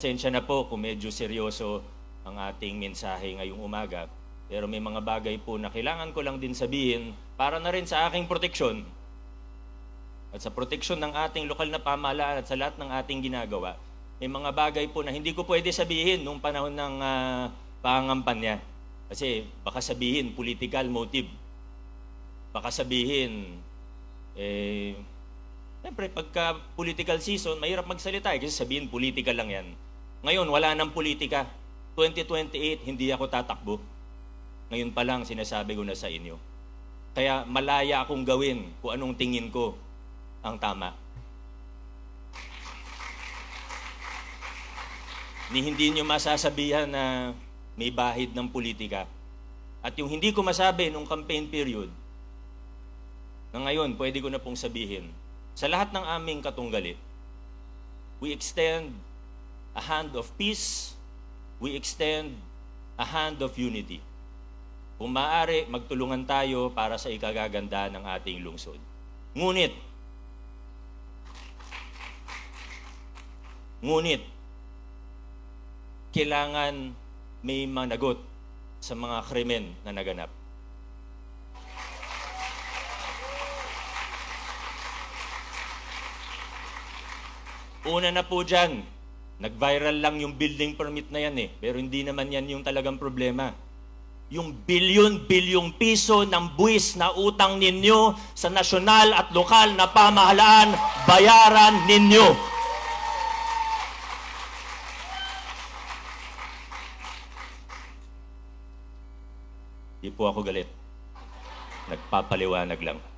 Pasensya na po kung medyo seryoso ang ating mensahe ngayong umaga. Pero may mga bagay po na kailangan ko lang din sabihin para na rin sa aking proteksyon at sa proteksyon ng ating lokal na pamahalaan at sa lahat ng ating ginagawa. May mga bagay po na hindi ko pwede sabihin nung panahon ng uh, pangangampanya. Kasi baka sabihin political motive. Baka sabihin, eh, siyempre pagka political season, mahirap magsalita eh, kasi sabihin political lang yan. Ngayon, wala nang politika. 2028, hindi ako tatakbo. Ngayon pa lang, sinasabi ko na sa inyo. Kaya malaya akong gawin kung anong tingin ko ang tama. Ni hindi nyo masasabihan na may bahid ng politika. At yung hindi ko masabi nung campaign period, na ngayon, pwede ko na pong sabihin, sa lahat ng aming katunggali, we extend a hand of peace, we extend a hand of unity. Kung maaari, magtulungan tayo para sa ikagaganda ng ating lungsod. Ngunit, ngunit, kailangan may managot sa mga krimen na naganap. Una na po dyan, nag-viral lang yung building permit na yan eh. Pero hindi naman yan yung talagang problema. Yung bilyon-bilyong piso ng buwis na utang ninyo sa nasyonal at lokal na pamahalaan, bayaran ninyo. Di po ako galit. Nagpapaliwanag lang.